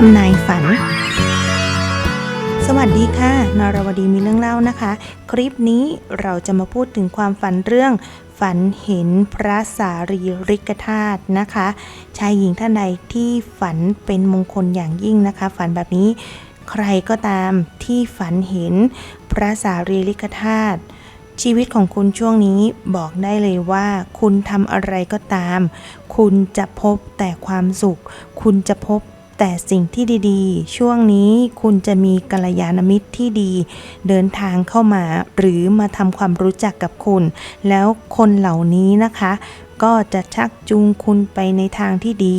ทำนายฝัน สวัสดีค่ะนารวดีมีเรื่องเล่านะคะ คลิปนี้เราจะมาพูดถึงความฝันเรื่อง ฝันเห็นพระสารีริกธาตุนะคะ ชายหญิงท่านใดที่ฝันเป็นมงคลอย่างยิ่งนะคะ ฝันแบบนี้ใครก็ตามที่ฝันเห็นพระสารีริกธาตุชีวิตของคุณช่วงนี้บอกได้เลยว่า คุณทำอะไรก็ตาม คุณจะพบแต่ความสุข คุณจะพบ แต่สิ่งที่ดีๆ ช่วงนี้คุณจะมีกัลยาณมิตรที่ดี เดินทางเข้ามา หรือมาทำความรู้จักกับคุณ แล้วคนเหล่านี้นะคะ ก็จะชักจูงคุณไปในทางที่ดี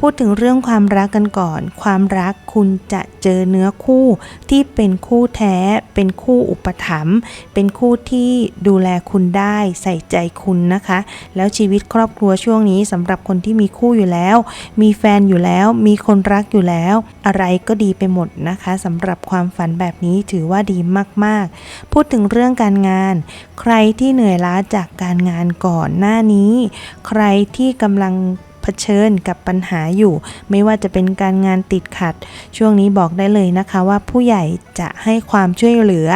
พูดถึงเรื่องความรักกันก่อน ความรักคุณจะเจอเนื้อคู่ที่เป็นคู่แท้ เป็นคู่อุปถัมภ์ เป็นคู่ที่ดูแลคุณได้ใส่ใจคุณนะคะ แล้วชีวิตครอบครัวช่วงนี้สำหรับคนที่มีคู่อยู่แล้ว มีแฟนอยู่แล้ว มีคนรักอยู่แล้ว อะไรก็ดีไปหมดนะคะสำหรับความฝันแบบนี้ถือว่าดีมาก ๆ พูดถึงเรื่องการงาน ใครที่เหนื่อยล้าจากการงานก่อนหน้านี้ ใครที่กำลัง ผชิญกับปัญหาอยู่ ไม่ว่าจะเป็นการงานติดขัด ช่วงนี้บอกได้เลยนะคะว่าผู้ใหญ่จะให้ความช่วยเหลือ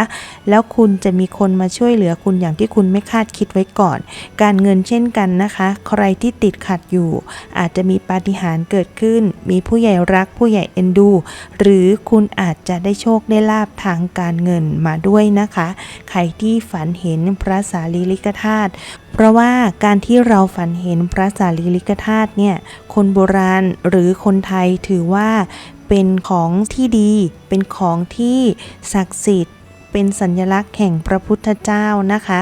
แล้วคุณจะมีคนมาช่วยเหลือคุณอย่างที่คุณไม่คาดคิดไว้ก่อน การเงินเช่นกันนะคะ ใครที่ติดขัดอยู่ อาจจะมีปาฏิหาริย์เกิดขึ้น มีผู้ใหญ่รักผู้ใหญ่เอ็นดู หรือคุณอาจจะได้โชคได้ลาบทางการเงินมาด้วยนะคะ ใครที่ฝันเห็นพระสารีริกธาตุเพราะว่าการที่เราฝันเห็นพระสารีริกธาตุเนี่ยคนโบราณหรือคนไทยถือว่าเป็นของที่ดี เป็นของที่ศักดิ์สิทธิ์ เป็นสัญลักษณ์แห่งพระพุทธเจ้านะคะ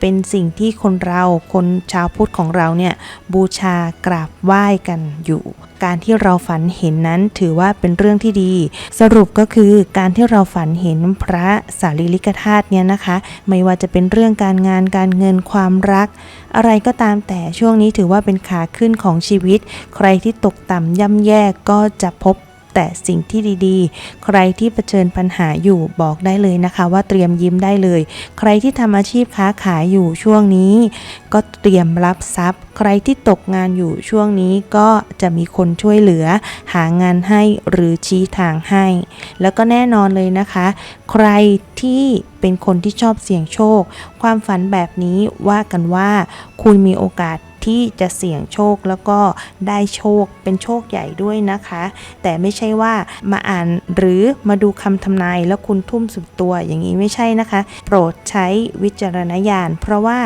เป็นสิ่งที่คนเราคนชาวพุทธของเราเนี่ยบูชากราบไหว้กันอยู่ การที่เราฝันเห็นนั้นถือว่าเป็นเรื่องที่ดี สรุปก็คือการที่เราฝันเห็นพระสารีริกธาตุเนี่ยนะคะ ไม่ว่าจะเป็นเรื่องการงานการเงินความรัก อะไรก็ตามแต่ช่วงนี้ถือว่าเป็นขาขึ้นของชีวิต ใครที่ตกต่ำย่ำแย่ก็จะพบ แต่สิ่งที่ดีๆ ใครที่เผชิญปัญหาอยู่บอกได้เลยนะคะ ว่าเตรียมยิ้มได้เลย ใครที่ทำอาชีพค้าขายอยู่ช่วงนี้ ก็เตรียมรับทรัพย์ ใครที่ตกงานอยู่ช่วงนี้ก็จะมีคนช่วยเหลือ หางานให้หรือชี้ทางให้ แล้วก็แน่นอนเลยนะคะ ใครที่เป็นคนที่ชอบเสี่ยงโชค ความฝันแบบนี้ว่ากันว่าคุณมีโอกาส ที่จะเสี่ยงโชคแล้วก็ได้โชคเป็นโชคใหญ่ด้วยนะคะ แต่ไม่ใช่ว่ามาอ่านหรือมาดูคำทำนายแล้วคุณทุ่มสุดตัวอย่างนี้ไม่ใช่นะคะ โปรดใช้วิจารณญาณเพราะว่า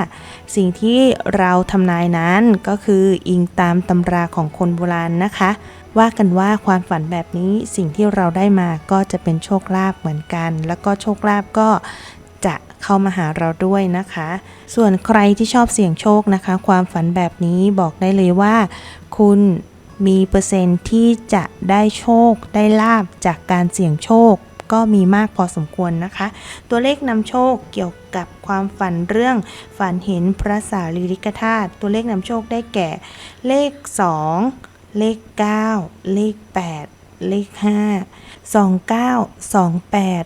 สิ่งที่เราทำนายนั้นก็คืออิงตามตำราของคนโบราณนะคะ ว่ากันว่าความฝันแบบนี้สิ่งที่เราได้มาก็จะเป็นโชคลาภเหมือนกัน แล้วก็โชคลาภก็ จะเข้ามาหาเราด้วยนะคะ ส่วนใครที่ชอบเสี่ยงโชคนะคะ ความฝันแบบนี้บอกได้เลยว่า คุณมีเปอร์เซ็นต์ที่จะได้โชคได้ลาบจากการเสี่ยงโชคก็มีมากพอสมควรนะคะ ตัวเลขนำโชคเกี่ยวกับความฝันเรื่องฝันเห็นพระสารีริกธาตุตัวเลขนำโชคได้แก่ เลข 2 เลข 9 เลข 8 เลข 5 29 28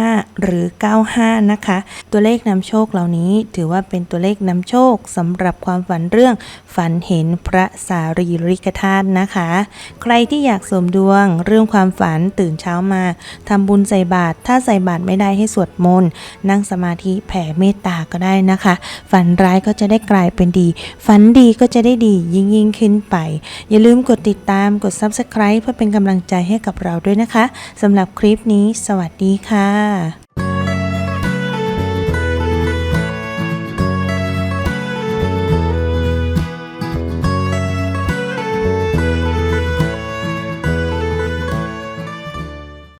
25 หรือ 95 นะคะ ตัวเลขนำโชคเหล่านี้ถือว่าเป็นตัวเลขนำโชคสำหรับความฝันเรื่องฝันเห็นพระสารีริกธาตุนะคะ ใครที่อยากสมดวงเรื่องความฝันตื่นเช้ามาทำบุญใส่บาตรถ้าใส่บาตรไม่ได้ให้สวดมนต์นั่งสมาธิแผ่เมตตาก็ได้นะคะ ฝันร้ายก็จะได้กลายเป็นดี ฝันดีก็จะได้ดียิ่งยิ่งขึ้นไป อย่าลืมกดติดตามกด Subscribe เพื่อเป็นกำลังใจให้กับเราด้วยนะคะสำหรับคลิปนี้ สวัสดีค่ะ